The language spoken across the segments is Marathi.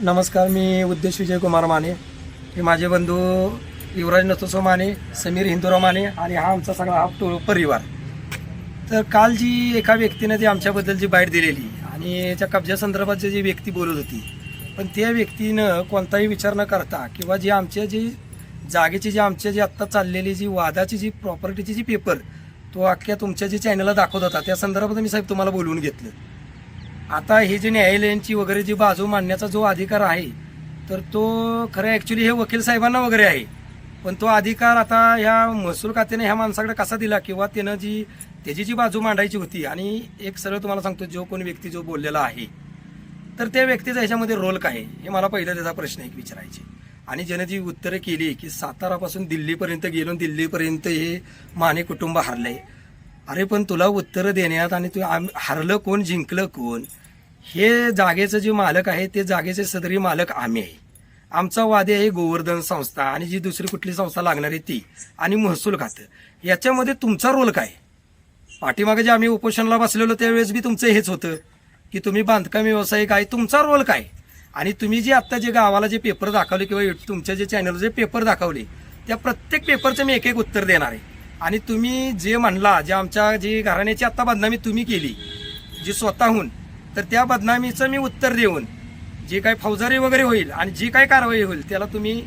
नमस्कार मी उद्देश विजय कुमार माने. हे माझे बंधू युवराज नथोसो माने समीर हिंदूराव माने आणि हा आमचा सगळा हा टो परिवार. तर काल जी एका व्यक्तीनं जी आमच्याबद्दल जी बाईट दिलेली आणि त्या कब्जासंदर्भात जी जी व्यक्ती बोलत होती पण त्या व्यक्तीनं कोणताही विचार न करता किंवा जी आमच्या जी जागेची जी आमच्या जी आत्ता चाललेली जी वादाची जी प्रॉपर्टीची जी पेपर तो अख्ख्या तुमच्या जी चॅनलला दाखवत होता त्या संदर्भात मी साहेब तुम्हाला बोलवून घेतलं. आता हे जे न्यायालयांची वगैरे जी बाजू मांडण्याचा जो अधिकार आहे तर तो खरं ॲक्च्युली हे वकील साहेबांना वगैरे आहे पण तो अधिकार आता ह्या महसूल खात्याने ह्या माणसाकडे कसा दिला किंवा त्यानं जी त्याची जी बाजू मांडायची होती आणि एक सरळ तुम्हाला सांगतो जो कोण व्यक्ती जो बोललेला आहे तर त्या व्यक्तीचा ह्याच्यामध्ये रोल काय आहे? हे मला पहिला त्याचा प्रश्न एक विचारायचे आणि ज्यानं जी उत्तरं केली की सातारापासून दिल्लीपर्यंत गेलो दिल्लीपर्यंत हे माने कुटुंब हरलंय अरे पण तुला उत्तरं देण्यात आणि तू आम- हरलं कोण जिंकलं कोण? हे जागेचं जे मालक आहे ते जागेचे सदरी मालक आम्ही आहे. आमचा वादे आहे गोवर्धन संस्था आणि जी दुसरी कुठली संस्था लागणार आहे ती आणि महसूल खातं. याच्यामध्ये तुमचा रोल काय? पाठीमागे जे आम्ही उपोषणाला बसलेलो त्यावेळेस बी तुमचं हेच होतं की तुम्ही बांधकाम व्यावसायिक आहे तुमचा रोल काय? आणि तुम्ही जे आत्ता जे गावाला जे पेपर दाखवले किंवा तुमच्या जे चॅनल जे पेपर दाखवले त्या प्रत्येक पेपरचं मी एक एक उत्तर देणार आहे. आणि तुम्ही जे म्हणला जे आमच्या जी घराण्याची आत्ता बदनामी तुम्ही केली जी स्वतःहून तर त्या बदनामीचं मी उत्तर देऊन जे काही फौजारी वगैरे होईल आणि जी काही कारवाई होईल त्याला तुम्ही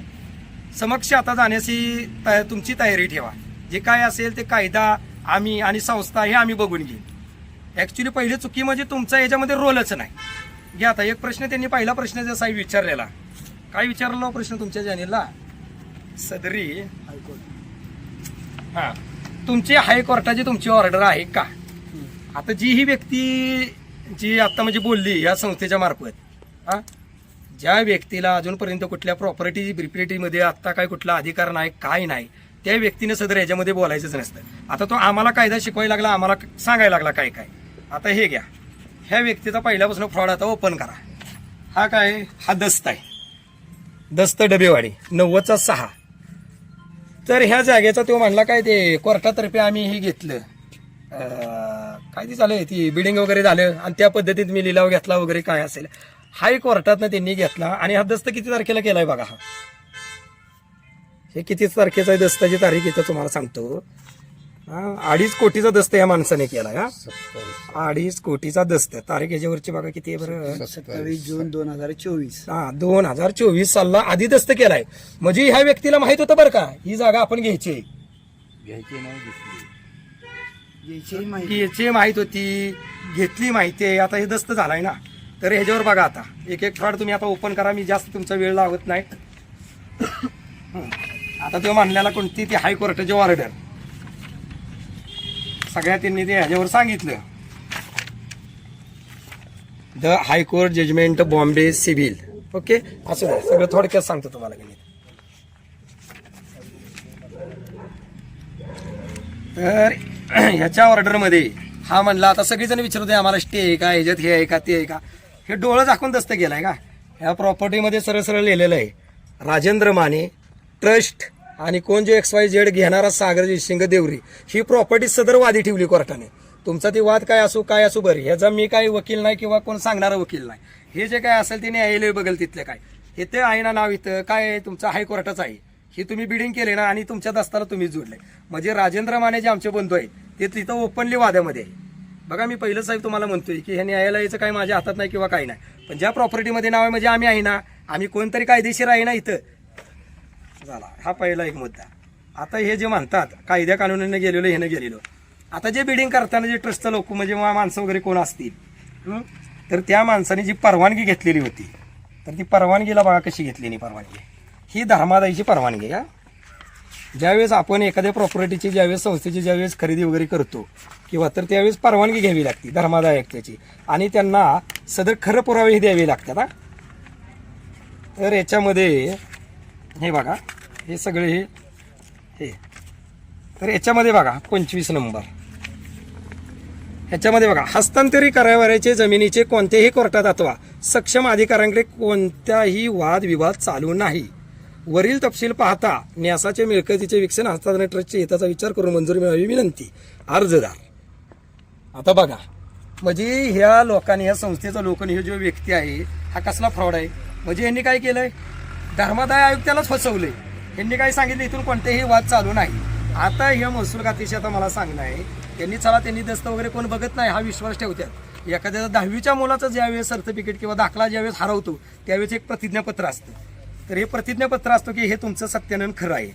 समक्ष आता जाण्याची तया- तुमची तयारी ठेवा. जे काय असेल ते कायदा आम्ही आणि संस्था हे आम्ही बघून घेऊ. ॲक्च्युली पहिली चुकी म्हणजे तुमचा याच्यामध्ये रोलच नाही. घ्या आता एक प्रश्न त्यांनी पहिला प्रश्न जसा विचारलेला. काय विचारला प्रश्न तुमच्या चॅनेलला सदरी. हा. तुमची हायकोर्टाची तुमची ऑर्डर आहे का? आता जी ही व्यक्ती जी आता म्हणजे बोलली या संस्थेच्या मार्फत हा? ज्या व्यक्तीला अजूनपर्यंत कुठल्या प्रॉपर्टी प्रिप्रिटीमध्ये आत्ता काय कुठला अधिकार नाही काय नाही त्या व्यक्तीने सदर याच्यामध्ये बोलायचंच नसतं. आता तो आम्हाला कायदा शिकवायला लागला आम्हाला सांगायला लागला काय काय. आता हे घ्या. ह्या व्यक्तीचा पहिल्यापासून फ्रॉड आता ओपन करा. हा काय? हा दस्त आहे. दस्त डबेवाडी. नव्वदचा सहा. तर ह्या जागेचा तो म्हणला काय ते कोर्टातर्फे आम्ही हे घेतलं. काय ते झालं ती बिल्डिंग वगैरे झालं आणि त्या पद्धतीत मी लिलाव घेतला वगैरे काय असेल. हाय कोर्टातनं त्यांनी घेतला आणि हा दस्त किती तारखेला केलाय बघा हा. हे किती तारखेचा आहे दस्ताची तारीख इथं तुम्हाला सांगतो. अडीच कोटीचा दस्त या माणसाने केलाय हा. अडीच कोटीचा दस्त. तारीख याच्यावरची बघा किती आहे बरं? सत्तावीस जून दोन हजार चोवीस. हा दोन हजार चोवीस सालला आधी दस्त केलाय. म्हणजे ह्या व्यक्तीला माहीत होतं बरं का ही जागा आपण घ्यायची. आहे. याची माहिती की याची माहीत. होती घेतली माहिती आहे. आता हे दस्त झालाय ना. तर ह्याच्यावर बघा आता. एक एक फ्रॉड तुम्ही आता ओपन करा मी जास्त तुमचा वेळ लावत नाही. आता तो म्हणल्याला कोणती ती हायकोर्टाची ऑर्डर सगळ्या त्यांनी ते ह्याच्यावर सांगितलं. The high court judgement Bombay civil okay असं नाही सगळं थोडक्यात सांगतो तुम्हाला गणित. तर ह्याच्या ऑर्डरमध्ये हा म्हणला आता सगळेजण विचारत आहे आम्हाला स्टे आहे का? ह्याच्यात हे आहे का? ते आहे का? हे डोळं दाखवून दस्त गेलाय का? ह्या प्रॉपर्टीमध्ये सरळ सरळ लिहिलेलं आहे. राजेंद्र माने ट्रस्ट आणि कोण जो एक्स वाय झेड घेणारा सागर जयसिंग देवरी ही प्रॉपर्टी सदर वादी ठेवली कोर्टाने. तुमचा ती वाद काय असो काय असो बरं ह्याचा मी काही वकील नाही किंवा कोण सांगणारा वकील नाही. हे जे काय असेल ते न्यायालय बघेल तिथले काय. हे ते आहे ना नाव इथं काय आहे तुमचं हायकोर्टाचं आहे. ही तुम्ही बिडिंग केले ना आणि तुमच्या दस्ताला तुम्ही जोडले. म्हणजे राजेंद्र माने जे आमचे बंधू आहेत ते तिथं ओपनली वाद्यामध्ये आहे. बघा मी पहिलं साहेब तुम्हाला म्हणतोय की हे न्यायालयाचं काही माझ्या हातात नाही किंवा काही नाही. पण ज्या प्रॉपर्टीमध्ये नाव आहे म्हणजे आम्ही आहे ना आम्ही कोणतरी कायदेशीर आहे ना इथं झाला. हा पहिला एक मुद्दा. आता हे जे म्हणतात कायद्या कानूनीने गेलेलो ह्यानं गेलेलो. आता जे बिडिंग करताना जे ट्रस्ट लोक म्हणजे माणसं वगैरे कोण असतील? तर त्या माणसाने जी परवानगी घेतलेली होती तर ती परवानगीला बघा कशी घेतली नाही परवानगी. ही धर्मादायीची परवानगी का? ज्यावेळेस आपण एखाद्या प्रॉपर्टीची ज्यावेळेस संस्थेची ज्यावेळेस खरेदी वगैरे करतो किंवा तर त्यावेळेस परवानगी घ्यावी लागते धर्मादायकतेची. आणि त्यांना सदर खरं पुरावेही द्यावे लागतात हा. तर याच्यामध्ये हे बघा. हे सगळे हे हे. तर याच्यामध्ये बघा पंचवीस नंबर. ह्याच्यामध्ये बघा हस्तांतरित करावयाचे जमिनीचे कोणत्याही कोर्टात अथवा सक्षम अधिकाऱ्यांकडे कोणताही वादविवाद चालू नाही. वरील तपशील पाहता न्यासाचे मिळकतीचे विकसन हस्तांतरण ट्रस्टचे हिताचा विचार करून मंजुरी मिळावी विनंती. अर्जदार. आता बघा म्हणजे ह्या लोकांनी ह्या संस्थेचा लोकांनी हे जो व्यक्ती आहे हा कसला फ्रॉड आहे? म्हणजे यांनी काय केलंय? धर्मादाय आयुक्तालाच फसवलंय. यांनी काय सांगितलं? इथून कोणतेही वाद चालू नाही. आता ह्या महसूल खात्याशी आता मला सांगणं आहे त्यांनी चला त्यांनी दस्त वगैरे कोण बघत नाही हा विश्वास ठेवतात एखाद्या दहावीच्या मुलाचं ज्यावेळेस सर्टिफिकेट किंवा दाखला ज्यावेळेस हरवतो त्यावेळेस एक प्रतिज्ञापत्र असतं. तर हे प्रतिज्ञापत्र असतं की हे तुमचं सत्यानंद खरं आहे.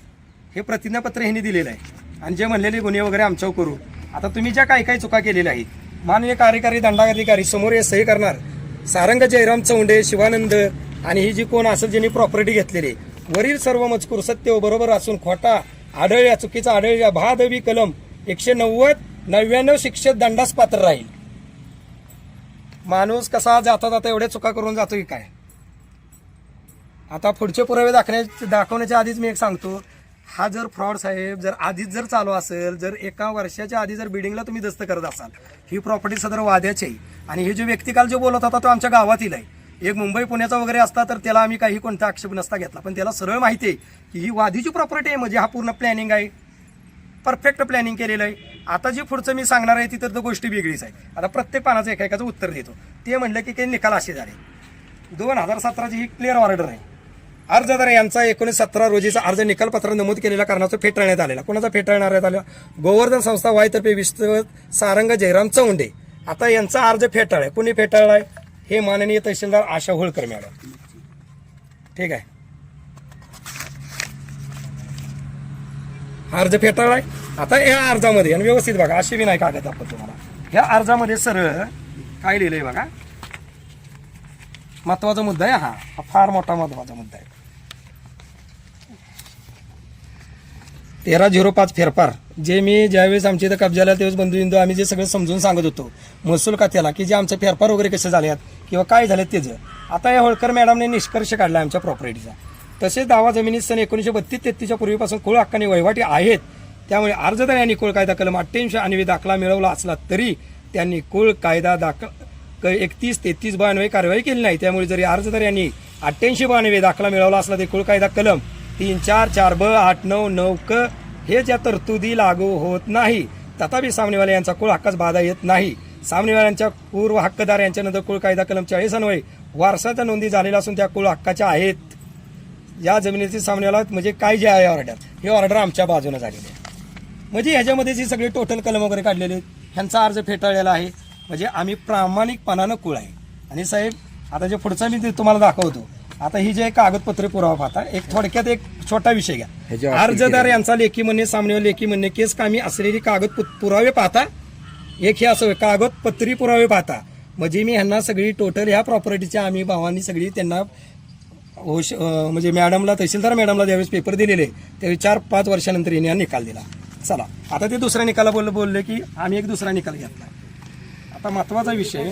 हे प्रतिज्ञापत्र ह्यांनी दिलेलं आहे. आणि जे म्हणलेले गुन्हे वगैरे आमच्यावर करू. आता तुम्ही ज्या काही काही चुका केलेल्या आहेत माननीय कार्यकारी दंडाधिकारी समोर हे सही करणार. सारंग जयराम चौंडे शिवानंद आणि ही जी कोण असेल ज्यांनी प्रॉपर्टी घेतलेली वरील सर्व मजकूर सत्य व बरोबर असून खोटा आढळल्या चुकीचा आढळल्या भादवी कलम एकशे नव्वद नव्याण्णव शिक्षक दंडास पात्र राहील. माणूस कसा जाता जाता एवढ्या चुका करून जातो की काय? आता पुढचे पुरावे दाखवण्या दाखवण्याच्या आधीच मी एक सांगतो. हा जर फ्रॉड साहेब जर आधीच जर चालू असेल जर एका वर्षाच्या आधी जर बिल्डिंगला तुम्ही दस्त करत असाल ही प्रॉपर्टी सदर वाद्याची आहे. आणि हे जो व्यक्ती काल जो बोलत होता तो आमच्या गावातील आहे. एक मुंबई पुण्याचा वगैरे असता तर त्याला आम्ही काही कोणता आक्षेप नसता घेतला. पण त्याला सरळ माहिती आहे की ही वादीची प्रॉपर्टी आहे म्हणजे हा पूर्ण प्लॅनिंग आहे. परफेक्ट प्लॅनिंग केलेलं आहे. आता जी पुढचं मी सांगणार आहे ती तर तो गोष्टी वेगळीच आहे. आता प्रत्येक पानाचं एकाचं उत्तर देतो. ते म्हणलं की काही निकाल असे झाले. दोन हजार सतराची ही क्लिअर ऑर्डर आहे. अर्जदार यांचा एकोणीस सतरा रोजीचा अर्ज निकालपत्र नमूद केलेल्या कारणाचं फेटाळण्यात आलेला. कोणाचा फेटाळण्यात आला गोवर्धन संस्था वायतर्फे विस्तृत सारंग जयराम चौंडे. आता यांचा अर्ज फेटाळ आहे कुणी आहे हे माननीय तहसीलदार आशा होळकर मॅडम. ठीक आहे. अर्ज फेटाळलाय. आता या अर्जामध्ये आणि व्यवस्थित बघा अशी बी नाही कागद आपण तुम्हाला. या अर्जामध्ये सरळ काय लिहिलंय बघा. महत्त्वाचा मुद्दा आहे हा. हा फार मोठा महत्त्वाचा मुद्दा आहे. तेरा झिरो पाच फेरफार. जे मी ज्यावेळेस आमच्या इथं कब्जाला त्यावेळेस बंधू बिंदू आम्ही जे सगळं समजून सांगत होतो. महसूल खात्याला की जे आमचे फेरफार वगैरे कसे आहेत किंवा काय झालेत त्याचं आता या होळकर मॅडमने निष्कर्ष काढला आमच्या प्रॉपर्टीचा तसेच दावा जमिनीत सन एकोणीसशे बत्तीस तेहतीसच्या पूर्वीपासून कुळ हक्काने वहिवाटी आहेत. त्यामुळे अर्जदार यांनी कुळ कायदा कलम अठ्ठ्याऐंशी आणि दाखला मिळवला असला तरी त्यांनी कुळ कायदा दाखल एकतीस तेहतीस बानवे कारवाई केली नाही. त्यामुळे जरी अर्जदार यांनी अठ्ठ्याऐंशी बानवे दाखला मिळवला असला तरी कुळ कायदा कलम तीन चार चार ब आठ नऊ नऊ क हे ज्या तरतुदी लागू होत नाही तथापि सामनेवाले यांचा कुळ हक्काच बाधा येत नाही. सामनेवाल्यांच्या पूर्व हक्कदार यांच्यानंतर कुळ कायदा कलम चाळीस अन्वये वारसाच्या नोंदी झालेल्या असून त्या कुळ हक्काच्या आहेत. या जमिनीची सामनेवाला म्हणजे काय जे आहे ऑर्डर? हे ऑर्डर आमच्या बाजूने झालेली आहे. म्हणजे ह्याच्यामध्ये जी सगळे टोटल कलम वगैरे काढलेले आहेत ह्यांचा अर्ज फेटाळलेला आहे. म्हणजे आम्ही प्रामाणिकपणानं कुळ आहे. आणि साहेब आता जे पुढचा मी ते तुम्हाला दाखवतो आता ही जे कागदपत्रे पुरावा पाहता एक थोडक्यात एक छोटा विषय घ्या. अर्जदार यांचा लेखी म्हणणे सामने लेखी म्हणणे केस कामी असलेली कागद पुरावे पाहता एक हे असं कागदपत्री पुरावे पाहता. म्हणजे मी ह्यांना सगळी टोटल ह्या प्रॉपर्टीच्या आम्ही भावांनी सगळी त्यांना म्हणजे मॅडमला तहसीलदार मॅडमला ज्यावेळेस पेपर दिलेले त्यावेळी चार पाच वर्षानंतर यांनी हा निकाल दिला. चला आता ते दुसऱ्या निकाला बोलले बोलले की आम्ही एक दुसरा निकाल घेतला. आता महत्त्वाचा विषय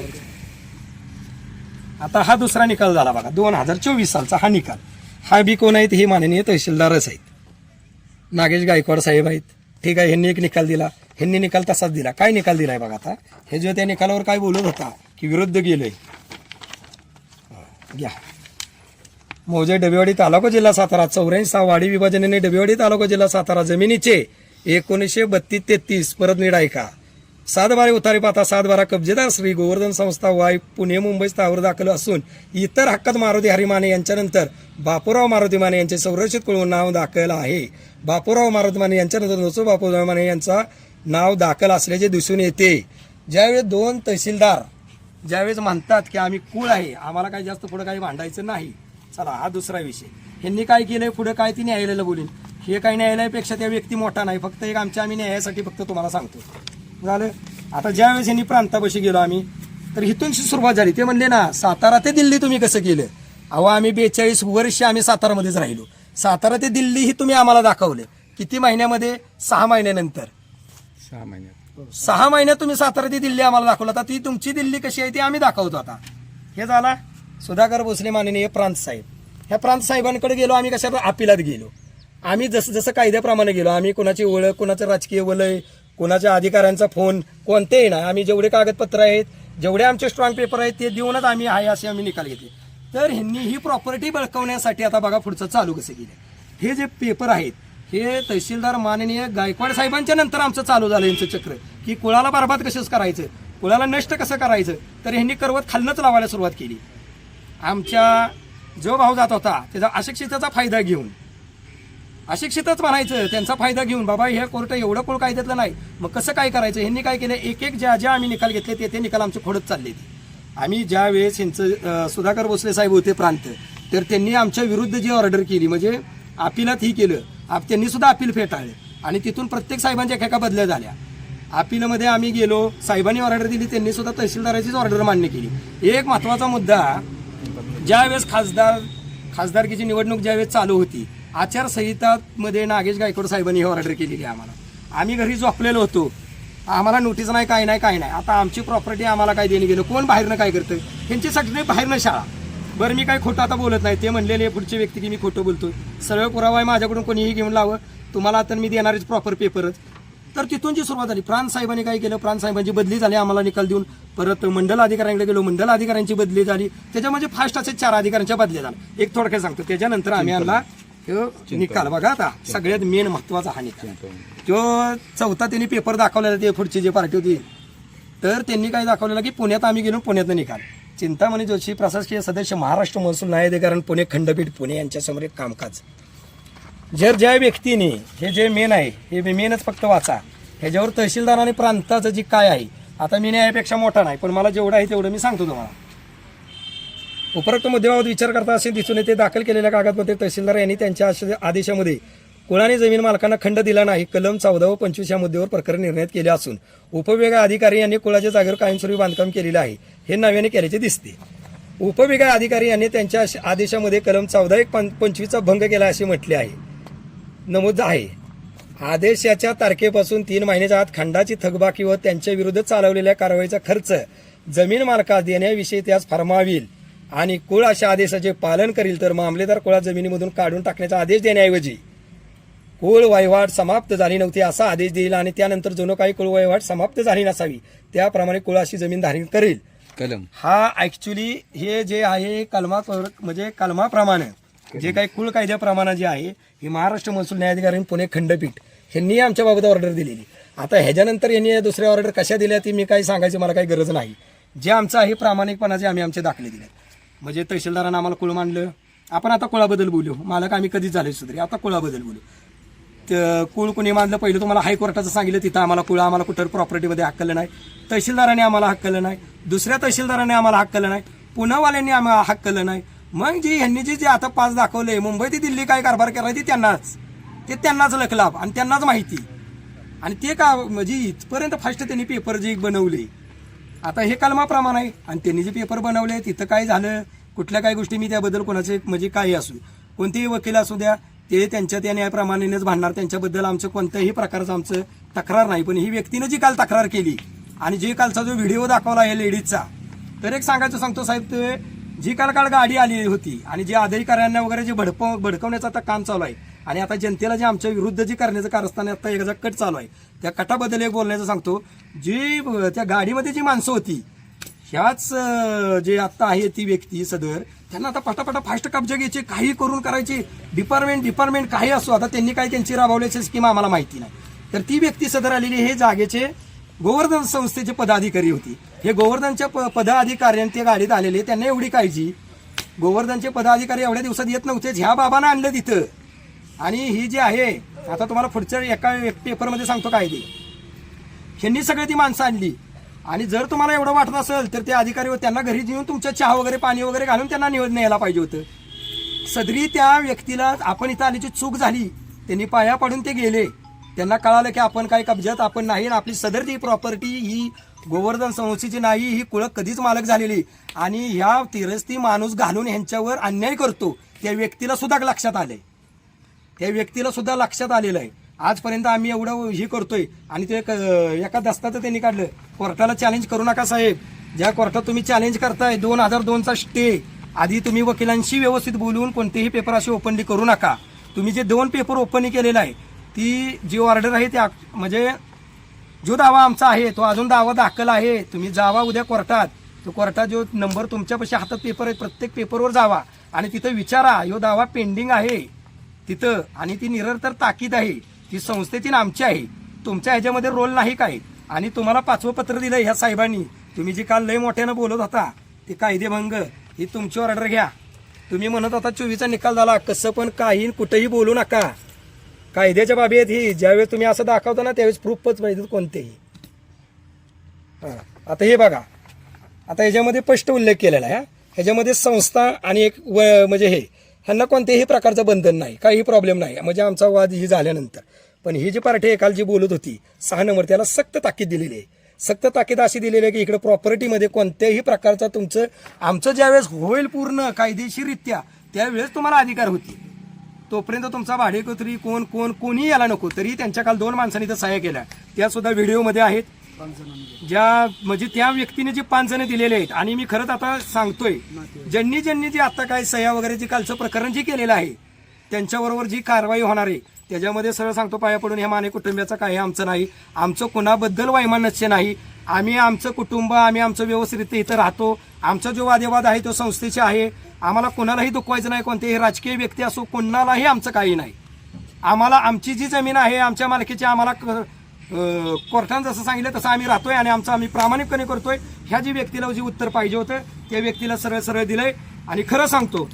आता हा दुसरा निकाल झाला बघा. दोन हजार चोवीस सालचा हा निकाल. हा बी कोण आहेत हे माननीय तहसीलदारच आहेत. नागेश गायकवाड साहेब आहेत. ठीक आहे ह्यांनी एक निकाल दिला. ह्यांनी निकाल तसाच दिला. काय निकाल दिलाय बघा आता? हे जो त्या निकालावर काय बोलत होता की विरुद्ध गेलोय. घ्या. मौजे डबेवाडी तालुका जिल्हा सातारा चौऱ्याऐंशी सहा वाडी विभाजनाने डबेवाडी तालुका जिल्हा सातारा जमिनीचे एकोणीसशे बत्तीस तेहतीस परत नीड ऐका सातबारे उतारी पाता सातबारा कब्जेदार श्री गोवर्धन संस्था वाय पुणे मुंबई स्थावर दाखल असून इतर हक्कात मारुती हरिमाने यांच्यानंतर बापूराव मारुती माने यांचे संरक्षित कळून नाव दाखल आहे. बापूराव मारुती माने यांच्यानंतर नसो बापूराव माने यांचा नाव दाखल असल्याचे दिसून येते. ज्यावेळेस दोन तहसीलदार ज्यावेळेस म्हणतात की आम्ही कुळ आहे आम्हाला काही जास्त पुढे काही भांडायचं नाही. चला हा दुसरा विषय. ह्यांनी काय केलंय पुढे काय ती न्यायालयाला बोलीन? हे काही न्यायालयापेक्षा त्या व्यक्ती मोठा नाही फक्त एक आमच्या आम्ही न्यायासाठी फक्त तुम्हाला सांगतो. झालं. आता ज्यावेळेस यांनी प्रांतापाशी गेलो आम्ही तर इथूनची सुरुवात झाली. ते म्हणले ना सातारा ते दिल्ली तुम्ही कसं केलं? अहो आम्ही बेचाळीस वर्ष आम्ही सातारामध्येच राहिलो. सातारा ते दिल्ली ही तुम्ही आम्हाला दाखवलं. किती महिन्यामध्ये? सहा महिन्यानंतर. सहा महिन्यात. सहा महिन्यात तुम्ही सातारा ते दिल्ली आम्हाला दाखवलं. आता ती तुमची दिल्ली कशी आहे ती आम्ही दाखवतो आता. हे झाला. सुधाकर भोसले माननीय प्रांत साहेब. ह्या प्रांत साहेबांकडे गेलो आम्ही कशाला अपिलात गेलो? आम्ही जसं जसं कायद्याप्रमाणे गेलो. आम्ही कोणाची ओळख कोणाचं राजकीय वलय कोणाच्या अधिकाऱ्यांचा फोन कोणतेही नाही. आम्ही जेवढे कागदपत्र आहेत जेवढे आमचे स्ट्रॉंग पेपर आहेत ते देऊनच आम्ही आहे असे आम्ही निकाल घेतले. तर ह्यांनी ही प्रॉपर्टी बळकवण्यासाठी आता बघा पुढचं चालू कसं केलं हे जे पेपर आहेत हे तहसीलदार माननीय गायकवाड साहेबांच्या नंतर आमचं चालू झालं यांचं चक्र. की कुळाला बरबाद कसंच करायचं? कुळाला नष्ट कसं करायचं? तर ह्यांनी करवत खालनंच लावायला सुरुवात केली. आमच्या जो भाऊ जात होता त्याचा अशिक्षिताचा फायदा घेऊन अशिक्षितच म्हणायचं त्यांचा फायदा घेऊन बाबा हे कोर्ट एवढं कोण कायद्यातलं नाही मग कसं काय करायचं? ह्यांनी काय केलं एक एक ज्या ज्या आम्ही निकाल घेतले ते ते निकाल आमचे खोडत चालले आम्ही ज्या वेळेस यांचं सुधाकर भोसले साहेब होते प्रांत तर त्यांनी आमच्या विरुद्ध जी ऑर्डर केली म्हणजे अपिलात ही केलं आप- त्यांनी सुद्धा अपील फेटाळले आणि तिथून प्रत्येक साहेबांच्या एका बदल्या झाल्या. अपीलमध्ये आम्ही गेलो साहेबांनी ऑर्डर दिली त्यांनी सुद्धा तहसीलदाराचीच ऑर्डर मान्य केली. एक महत्त्वाचा मुद्दा ज्यावेळेस खासदार खासदारकीची निवडणूक ज्यावेळेस चालू होती आचारसंहितामध्ये नागेश गायकवाड साहेबांनी ही ऑर्डर केलेली आहे आम्हाला. आम्ही घरी झोपलेलो होतो. आम्हाला नोटीस नाही काय नाही काय नाही. आता आमची प्रॉपर्टी आम्हाला काय देणे गेलं? कोण बाहेरनं काय करतं? ह्यांची नाही बाहेरनं शाळा. बरं मी काय खोटं आता बोलत नाही. ते म्हणलेले पुढचे व्यक्ती की मी खोटं बोलतो सरळ पुरावा आहे माझ्याकडून कोणीही घेऊन लावं. तुम्हाला आता मी देणारच प्रॉपर पेपरच तर तिथून जी सुरुवात झाली. प्राण साहेबांनी काय केलं? प्राण साहेबांची बदली झाली. आम्हाला निकाल देऊन परत मंडल अधिकाऱ्यांकडे गेलो. मंडल अधिकाऱ्यांची बदली झाली. त्याच्यामध्ये फास्ट असे चार अधिकाऱ्यांच्या बदल्या झाल्या. एक थोडक्यात सांगतो. त्याच्यानंतर आम्ही आणला ह्यो निकाल. बघा आता सगळ्यात मेन महत्त्वाचा हा निकाल. तो चौथा त्यांनी पेपर दाखवलेला ते पुढची जी पार्टी होती तर त्यांनी काय दाखवलेलं की पुण्यात आम्ही गेलो पुण्यातनं निकाल. चिंतामणी जोशी प्रशासकीय सदस्य महाराष्ट्र महसूल न्यायाधिकरण पुणे खंडपीठ पुणे यांच्यासमोर एक कामकाज. जर ज्या व्यक्तीने हे जे मेन आहे हे मेनच फक्त वाचा. ह्याच्यावर तहसीलदार आणि प्रांताचं जे काय आहे आता मी न्यायापेक्षा मोठा नाही पण मला जेवढं आहे तेवढं मी सांगतो तुम्हाला. उपरोक्त मुद्द्याबाबत विचार करता असे दिसून येते. दाखल केलेल्या कागदपत्रे तहसीलदार यांनी त्यांच्या आश- आदेशामध्ये कुळाने जमीन मालकांना खंड दिला नाही कलम चौदा व पंचवीस या मुद्द्यावर प्रकरण निर्णय केले असून उपविभाग अधिकारी यांनी कुळाच्या जागेवर कायमस्वरूपी बांधकाम केलेले आहे. हे नव्याने केल्याचे दिसते. उपविभाग अधिकारी यांनी त्यांच्या आदेशामध्ये कलम चौदा एक पंचवीसचा भंग केला असे म्हटले आहे. नमूद आहे. आदेशाच्या तारखेपासून तीन महिन्याच्या आत खंडाची थकबाकी व त्यांच्या विरुद्ध चालवलेल्या कारवाईचा खर्च जमीन मालकास देण्याविषयी त्यास फरमावील. आणि कुळ अशा आदेशाचे पालन करील तर मामलेदार कुळा जमिनीमधून काढून टाकण्याचा आदेश देण्याऐवजी कुळ वहिवाट समाप्त झाली नव्हती असा आदेश देईल आणि त्यानंतर जणू काही कुळ वहिवाट समाप्त झाली नसावी त्याप्रमाणे कुळाशी जमीन धारण करेल. कलम. हा ऍक्च्युली हे जे आहे कलमा म्हणजे कलमाप्रमाणे जे काही कुल कायद्याप्रमाणे जे आहे हे महाराष्ट्र महसूल न्यायाधिकारी पुणे खंडपीठ यांनी आमच्या बाबत ऑर्डर दिलेली. आता ह्याच्यानंतर यांनी दुसऱ्या ऑर्डर कशा दिल्या ती मी काही सांगायची मला काही गरज नाही. जे आमचं आहे प्रामाणिकपणाचे आम्ही आमचे दाखले दिले म्हणजे तहसीलदारानं आम्हाला कुळ मांडलं. आपण आता कुळाबद्दल बोलू. मालक आम्ही कधीच झाले तरी आता कुळाबद्दल बोलू. तर कुळ कुणी मानलं पहिलं तुम्हाला हायकोर्टाचं सांगितलं तिथं आम्हाला कुळ आम्हाला कुठं प्रॉपर्टीमध्ये हक्कलं नाही. तहसीलदाराने आम्हाला हक्कलं नाही. दुसऱ्या तहसीलदाराने आम्हाला हक्कलं नाही. पुण्यावाल्यांनी आम्हाला हक्कलं नाही. मग जी ह्यांनी जे जे आता पाच दाखवले मुंबई ते दिल्ली काय कारभार करायची त्यांनाच. ते त्यांनाच लखलाभ आणि त्यांनाच माहिती. आणि ते का म्हणजे इथपर्यंत फास्ट त्यांनी पेपर जे बनवले आता हे कलमाप्रमाणे आहे. आणि त्यांनी जे पेपर बनवले तिथं काय झालं कुठल्या काही गोष्टी मी त्याबद्दल कोणाचे म्हणजे काही असू कोणतेही वकील असू द्या ते त्यांच्या त्या न्यायप्रमाणेच भांडणार. त्यांच्याबद्दल आमचं कोणत्याही प्रकारचं आमचं तक्रार नाही. पण ही व्यक्तीनं जी काल तक्रार केली आणि जे कालचा जो व्हिडिओ दाखवला आहे लेडीजचा तर एक सांगायचं सांगतो साहेब ते जी काल काल गाडी आलेली होती आणि जे अधिकाऱ्यांना वगैरे जे भडकव भडकवण्याचं आता काम चालू आहे आणि आता जनतेला जे आमच्या विरुद्ध जे करण्याचं कारस्थान आता एकदा कट चालू आहे. त्या कटाबद्दल एक बोलण्याचं सांगतो. जी त्या गाडीमध्ये जी माणसं होती ह्याच जे आत्ता आहे ती व्यक्ती सदर त्यांना आता पटापटा फास्ट कब्जा घ्यायचे काही करून करायचे. डिपार्टमेंट डिपार्टमेंट काही असो आता त्यांनी काही त्यांची राबवल्याची स्कीम आम्हाला माहिती नाही. तर ती व्यक्ती सदर आलेली हे जागेचे गोवर्धन संस्थेचे पदाधिकारी होती. हे गोवर्धनच्या प- पदाधिकाऱ्यांनी ते गाडीत आलेले त्यांना एवढी काळजी. गोवर्धनचे पदाधिकारी एवढ्या दिवसात येत नव्हतेच ह्या बाबांना आणलं तिथं. आणि ही जी आहे आता तुम्हाला पुढच्या एका पेपरमध्ये सांगतो काय ते. ह्यांनी सगळी ती माणसं आणली. आणि जर तुम्हाला एवढं वाटत असेल तर ते अधिकारी त्यांना घरी येऊन तुमच्या चहा वगैरे पाणी वगैरे घालून त्यांना निवड न्यायला पाहिजे होतं. सदरी त्या व्यक्तीला आपण इथं आल्याची चूक झाली त्यांनी पाया पाडून ते गेले. त्यांना कळालं की आपण काय कब्जात आपण नाही आपली सदर ती प्रॉपर्टी ही गोवर्धन संस्थेची नाही ही कुळक कधीच मालक झालेली. आणि ह्या तिरस्ती माणूस घालून ह्यांच्यावर अन्याय करतो त्या व्यक्तीला सुद्धा लक्षात आले त्या व्यक्तीला सुद्धा लक्षात आलेलं आहे. आजपर्यंत आम्ही एवढं हे करतोय आणि ते एका दस्ताचं त्यांनी काढलं. कोर्टाला चॅलेंज करू नका साहेब. ज्या कोर्टात तुम्ही चॅलेंज करताय दोन हजार दोनचा स्टे आधी तुम्ही वकिलांशी व्यवस्थित बोलून कोणतेही पेपर असे ओपनली करू नका. तुम्ही जे दोन पेपर ओपनली केलेला आहे ती जी ऑर्डर आहे त्या म्हणजे जो दावा आमचा आहे तो अजून दावा दाखल आहे. तुम्ही जावा उद्या कोर्टात. तो कोर्टात जो नंबर तुमच्यापाशी हातात पेपर आहे प्रत्येक पेपरवर जावा. आणि तिथं विचारा यो दावा पेंडिंग आहे. तिथं आणि ती निरंतर ताकीद आहे. ती संस्थेची आमची आहे. तुमच्या ह्याच्यामध्ये रोल नाही काय? आणि तुम्हाला पाचवं पत्र दिलं ह्या साहेबांनी. तुम्ही जी काल लय मोठ्यानं बोलत होता ते कायदेभंग ही तुमची ऑर्डर घ्या. तुम्ही म्हणत होता चोवीचा निकाल झाला. कसं पण काही कुठेही बोलू नका. कायद्याच्या बाबी आहेत ही. ज्यावेळेस तुम्ही असं दाखवता ना त्यावेळेस प्रूफच पाहिजे कोणतेही. हां. आता हे बघा. आता याच्यामध्ये स्पष्ट उल्लेख केलेला आहे ह्याच्यामध्ये संस्था आणि एक व म्हणजे हे ह्यांना कोणत्याही प्रकारचं बंधन नाही काही प्रॉब्लेम नाही. म्हणजे आमचा वाद ही झाल्यानंतर. पण ही जी पार्टी एकाल जी बोलत होती सहा नंबर त्याला सक्त ताकीद दिलेली आहे. सक्त ताकीद अशी दिलेली आहे की इकडे प्रॉपर्टीमध्ये कोणत्याही प्रकारचा तुमचं आमचं ज्यावेळेस होईल पूर्ण कायदेशीररित्या त्यावेळेस तुम्हाला अधिकार होती तोपर्यंत तुमचा भाडेकत्री कोण कोण कोणी याला नको. तरी त्यांच्या काल दोन माणसांनी तर सहाय्य केल्या. त्या सुद्धा व्हिडिओमध्ये आहेत. ज्या म्हणजे त्या व्यक्तीने जे पाच जण दिलेले आहेत आणि मी खरंच आता सांगतोय ज्यांनी ज्यांनी जे आता काय सह्या वगैरे जे कालचं प्रकरण जे केलेलं आहे त्यांच्याबरोबर जी कारवाई होणार आहे त्याच्यामध्ये सरळ सांगतो पाया पडून हे माने कुटुंबियाचं काही आमचं नाही आमचं कुणाबद्दल वैमानस्य नाही आम्ही आमचं कुटुंब आम्ही आमचं व्यवस्थित इथं राहतो आमचा जो वादेवाद आहे तो संस्थेचे आहे आम्हाला कोणालाही दुखवायचं नाही कोणतेही राजकीय व्यक्ती असो कोणालाही आमचं काही नाही. आम्हाला आमची जी जमीन आहे आमच्या मालकीची आम्हाला कोर्टानं जसं सांगितलं तसं आम्ही राहतोय आणि आमचं आम्ही प्रामाणिकपणे करतोय. ह्या जी व्यक्तीला जे उत्तर पाहिजे होतं त्या व्यक्तीला सरळ सरळ दिलंय. आणि खरं सांगतो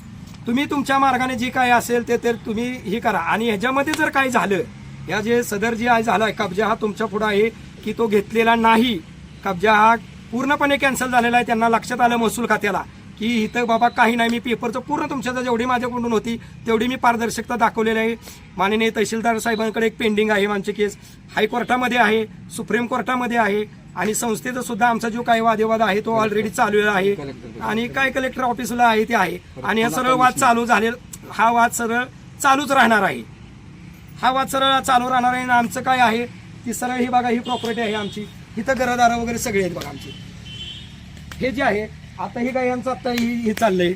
तुम्ही तुमच्या मार्गाने जे काय असेल ते तर तुम्ही हे करा. आणि ह्याच्यामध्ये जर काही झालं या जे सदर जे आहे झालाय कब्जा हा तुमच्या पुढं आहे की तो घेतलेला नाही. कब्जा हा पूर्णपणे कॅन्सल झालेला आहे त्यांना लक्षात आलं महसूल खात्याला. की इथं बाबा काही नाही मी पेपरचं पूर्ण तुमच्या जेवढी माझ्याकडून होती तेवढी मी पारदर्शकता दाखवलेली आहे. माननीय तहसीलदार साहेबांकडे एक पेंडिंग आहे आमची केस. हायकोर्टामध्ये आहे सुप्रीम कोर्टामध्ये आहे आणि संस्थेचा सुद्धा आमचा जो काही वादविवाद आहे तो ऑलरेडी चालू आहे. आणि काय कलेक्टर ऑफिसला आहे ते आहे. आणि हा सरळ वाद चालू झाले हा वाद सरळ चालूच राहणार आहे. हा वाद सरळ चालू राहणार आहे आणि आमचं काय आहे ती सरळ ही बघा ही प्रॉपर्टी आहे आमची. इथं घरदारं वगैरे सगळे आहेत बघा आमची. हे जे आहे आता ही गायांचं आता ही हे चाललंय.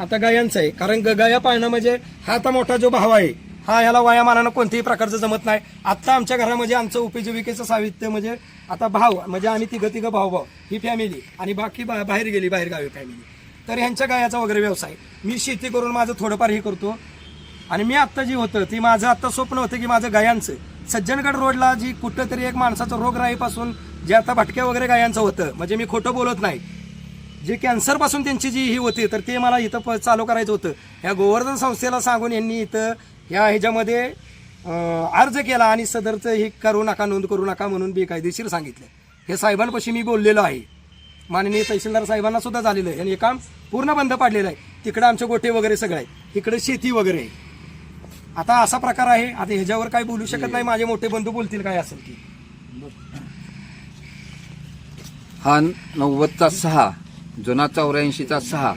आता गायांचं आहे. कारण ग- गाया पाळणं म्हणजे हा आता मोठा जो भाव आहे हा ह्याला वयामानानं कोणत्याही प्रकारचं जमत नाही. आत्ता आमच्या घरामध्ये आमचं उपजीविकेचं साहित्य म्हणजे आता भाव म्हणजे आम्ही तिघं तिघं भाऊ भाऊ ही फॅमिली आणि बाकी बा- बाहेर गेली बाहेर गावी फॅमिली तर ह्यांच्या गायाचा वगैरे व्यवसाय. मी शेती करून माझं थोडंफार हे करतो. आणि मी आत्ता जी होतं ती माझं आत्ता स्वप्न होतं की माझं गायांचं. सज्जनगड रोडला जी कुठंतरी एक माणसाचं रोगराईपासून जे आता भटक्या वगैरे गायांचं होतं म्हणजे मी खोटं बोलत नाही. जे कॅन्सरपासून त्यांची जी ही होती तर ते मला इथं प- चालू करायचं होतं. ह्या गोवर्धन संस्थेला सांगून यांनी इथं ह्या ह्याच्यामध्ये अर्ज केला आणि सदरचं हे करू नका नोंद करू नका म्हणून बेकायदेशीर सांगितलं. हे साहेबांपाशी मी बोललेलो आहे. माननीय तहसीलदार साहेबांना सुद्धा झालेलं आहे. आणि हे काम पूर्ण बंद पाडलेलं आहे. तिकडं आमचे गोटे वगैरे सगळं आहे. इकडे शेती वगैरे आहे. आता असा प्रकार आहे. आता ह्याच्यावर काय बोलू शकत नाही. माझे मोठे बंधू बोलतील काय असेल की. हा नव्वदचा सहा. जुना चौऱ्याऐंशीचा सहा.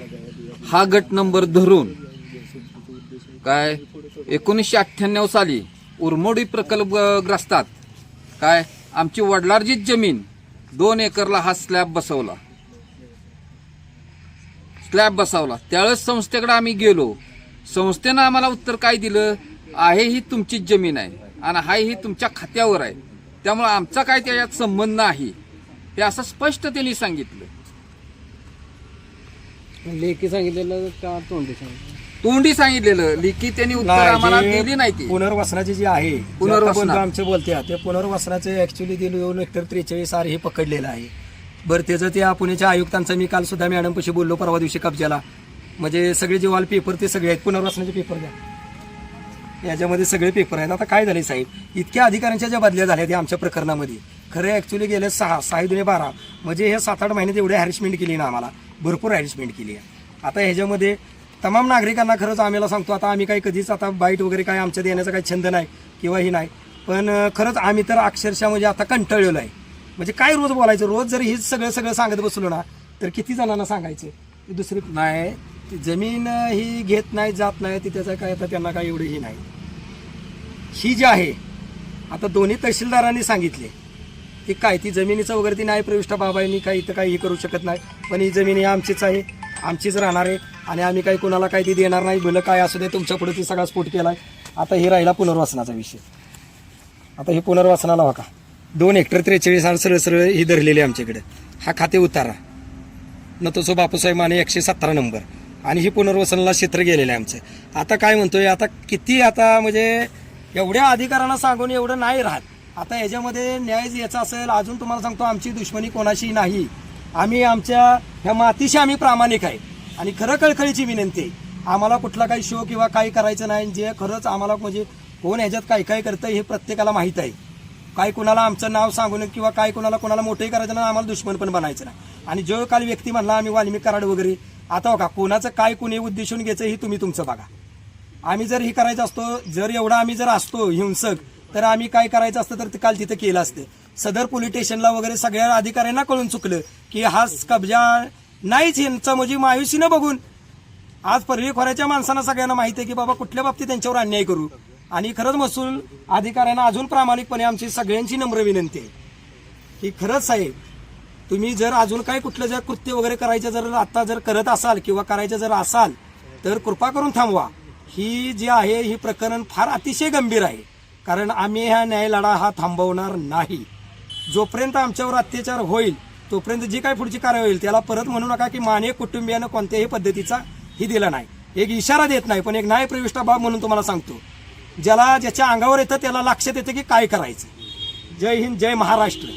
हा गट नंबर धरून काय? एकोणीसशे अठ्ठ्याण्णव साली उरमोडी प्रकल्पग्रस्तात काय? आमची वडलार्जित जमीन दोन एकरला हा स्लॅब बसवला. स्लॅब बसवला. त्यावेळेस संस्थेकडे आम्ही गेलो. संस्थेनं आम्हाला उत्तर काय दिलं? आहे ही तुमचीच जमीन आहे आणि हाय ही तुमच्या खात्यावर आहे. त्यामुळे आमचा काय त्याच्यात संबंध नाही हे असं स्पष्ट त्यांनी सांगितलं. लेखी सांगितलेलं का तोंडी सांगितलं? तोंडी सांगितलेलं. लिखी त्यांनी उत्तर आम्हाला नाही, दिली नाही ती. पुनर्वसनाची जी आहे जे आता पुनर्वसना. आमचे बोलते आहे, ते पुनर्वसनाचे ऍक्च्युली दिलं येऊन एकतर त्रेचाळीस आर हे पकडलेलं आहे. बरं त्याचं त्या पुण्याच्या आयुक्तांचा मी काल सुद्धा मॅडमपाशी बोललो परवा दिवशी कब्जाला म्हणजे सगळे जे वॉल पेपर ते सगळे आहेत पुनर्वसनाचे पेपर द्या. याच्यामध्ये सगळे पेपर आहेत. आता काय झाले साहेब? इतक्या अधिकाऱ्यांच्या ज्या बदल्या झाल्या त्या आमच्या प्रकरणामध्ये. खरं ॲक्च्युली गेले सहा सहा दुने बारा. म्हणजे हे सात आठ महिन्यात एवढी हॅरेसमेंट केली ना आम्हाला. भरपूर ॲडजस्टमेंट केली आहे. आता ह्याच्यामध्ये तमाम नागरिकांना खरंच आम्हाला सांगतो आता आम्ही काही कधीच आता बाईट वगैरे काय आमच्या देण्याचा काही छंद नाही किंवा ही नाही. पण खरंच आम्ही तर अक्षरशः म्हणजे आता कंटाळलेलो आहे. म्हणजे काय रोज बोलायचं? रोज जर हेच सगळं सगळं सांगत बसलो ना तर किती जणांना सांगायचं? ते दुसरी नाही ती जमीन ही घेत नाही जात नाही ती त्याचा काय आता त्यांना काय एवढी ही नाही. ही जी आहे आता दोन्ही तहसीलदारांनी सांगितले. की काय ती जमिनीचं वगैरे ती नाही प्रविष्ट बाबांनी काही इथं काही हे करू शकत नाही. पण ही जमीन ही आमचीच आहे आमचीच राहणार आहे. आणि आम्ही काही कोणाला काही ती देणार नाही भलं काय असू दे तुमच्यापुढे ती सगळा स्फोट केला आहे आता हे राहिला पुनर्वसनाचा विषय. आता हे पुनर्वसनाला वाका दोन हेक्टर त्रेचाळीस आणि सरळ सरळ ही धरलेली आहे आमच्याकडे. हा खाते उतारा. न तसो बापूसाहेब माने एकशे सतरा नंबर. आणि ही पुनर्वसनाला क्षेत्र गेलेलं आहे आमचं. आता काय म्हणतोय आता किती आता म्हणजे एवढ्या अधिकाऱ्यांना सांगून एवढं नाही राहत. आता याच्यामध्ये न्याय याचा असेल अजून तुम्हाला सांगतो आमची दुश्मनी कोणाशी नाही. आम्ही आमच्या ह्या मातीशी आम्ही प्रामाणिक आहे. आणि खरं कळकळीची विनंती आहे. आम्हाला कुठला काही शो किंवा काही करायचं नाही जे खरंच आम्हाला म्हणजे कोण ह्याच्यात काय काय करतं हे प्रत्येकाला माहीत आहे. काय कुणाला आमचं नाव सांगून किंवा काय कुणाला कोणाला मोठंही करायचं नाही आम्हाला दुश्मन पण बनायचं नाही. आणि जो काल व्यक्ती म्हणला आम्ही वाल्मिक कराड वगैरे आता बघा कोणाचं काय कुणी उद्देशून घ्यायचं हे तुम्ही तुमचं बघा. आम्ही जर हे करायचं असतो जर एवढा आम्ही जर असतो हिंसक तर आम्ही काय करायचं असतं तर ते काल तिथं केलं असतं. सदर पोलीस स्टेशनला वगैरे सगळ्या अधिकाऱ्यांना कळून चुकलं की हा कब्जा नाहीच यांचा म्हणजे मायुसीनं बघून. आज पर्वेखोऱ्याच्या माणसांना सगळ्यांना माहिती आहे की बाबा कुठल्या बाबतीत त्यांच्यावर अन्याय करू. आणि खरंच महसूल अधिकाऱ्यांना अजून प्रामाणिकपणे आमची सगळ्यांची नम्र विनंती आहे. की खरंच साहेब तुम्ही जर अजून काही कुठलं जर कृत्य वगैरे करायचं जर आता जर करत असाल किंवा करायचं जर असाल तर कृपा करून थांबवा. ही जी आहे ही प्रकरण फार अतिशय गंभीर आहे. कारण आम्ही हा न्याय लढा हा थांबवणार नाही. जोपर्यंत आमच्यावर अत्याचार होईल तोपर्यंत जी काही पुढची कारवाई होईल त्याला परत म्हणू नका की माने कुटुंबियानं कोणत्याही पद्धतीचा ही दिला नाही. एक इशारा देत नाही पण एक न्याय प्रविष्टा बाब म्हणून तुम्हाला सांगतो. ज्याला ज्याच्या अंगावर येतं त्याला लक्षात येतं की काय करायचं. जय हिंद जय महाराष्ट्र.